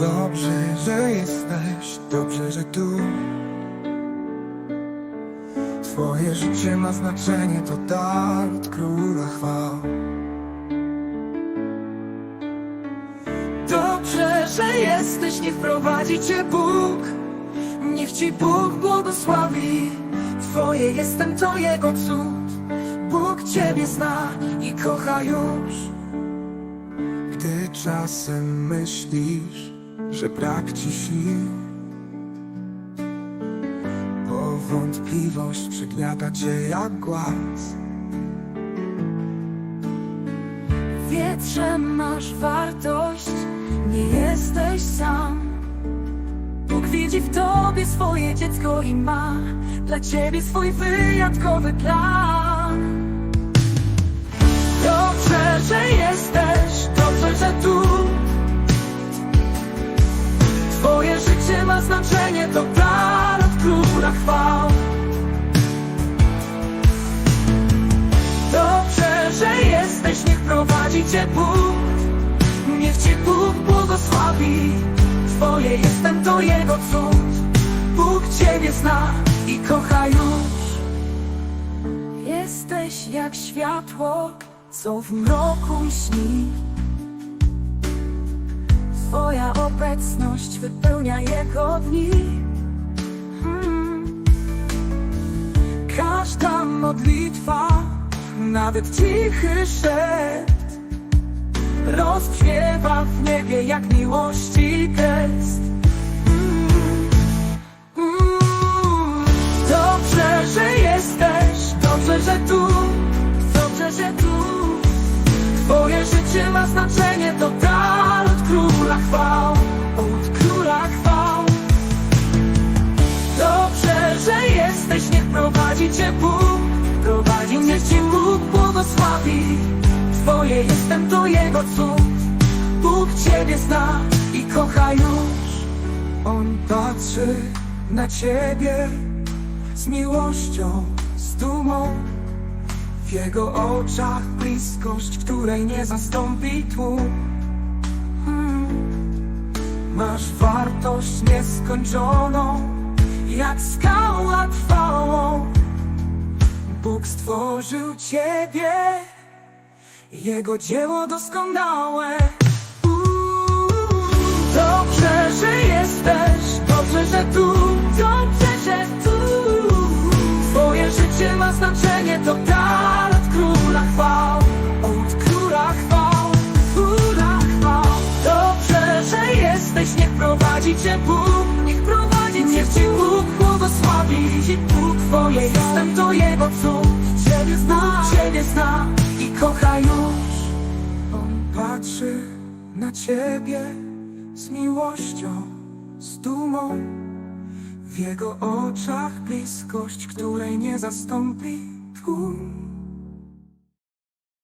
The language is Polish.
Dobrze, że jesteś, dobrze, że tu. Twoje życie ma znaczenie, to dar od króla chwał. Dobrze, że jesteś, niech prowadzi cię Bóg. Niech ci Bóg błogosławi. Twoje jestem, to Jego cud. Bóg Ciebie zna i kocha już. Gdy czasem myślisz, że brak ci sił. Bo wątpliwość przygniata cię jak głaz. Wiedz, że masz wartość, nie jesteś sam. Bóg widzi w tobie swoje dziecko i ma Dla ciebie swój wyjątkowy plan. Dobrze, że jesteś, znaczenie, to dar od króla chwał Dobrze, że jesteś, niech prowadzi cię Bóg. Niech cię Bóg błogosławi. Twoje jestem, to Jego cud. Bóg Ciebie zna i kocha już. Jesteś jak światło, co w mroku śni Twoja obecność wypełnia Jego dni Hmm. Każda modlitwa, nawet cichy szept Rozbrzmiewa w niebie jak miłości gest Mm. Mm. Dobrze, że jesteś, dobrze, że tu Dobrze, że tu Twoje życie ma znaczenie, to dar od króla chwał prowadzi cię Bóg Prowadzi, niech cię Bóg błogosławi. Twoje jestem, to Jego cud. Bóg Ciebie zna i kocha już. On patrzy na ciebie z miłością, z dumą. W jego oczach bliskość, której nie zastąpi tłum. Hmm. Masz wartość nieskończoną, jak skała trwałą Bóg stworzył ciebie, jego dzieło doskonałe. Dobrze, że jesteś, dobrze, że tu Dobrze, że tu. Twoje życie ma znaczenie, to od króla chwał Od króla chwał, króla chwał. Dobrze, że jesteś, niech prowadzi cię Bóg Twoje jestem, to Jego cud. Ciebie zna, Ciebie zna i kocha już. On patrzy na ciebie z miłością, z dumą. W jego oczach bliskość, której nie zastąpi tłum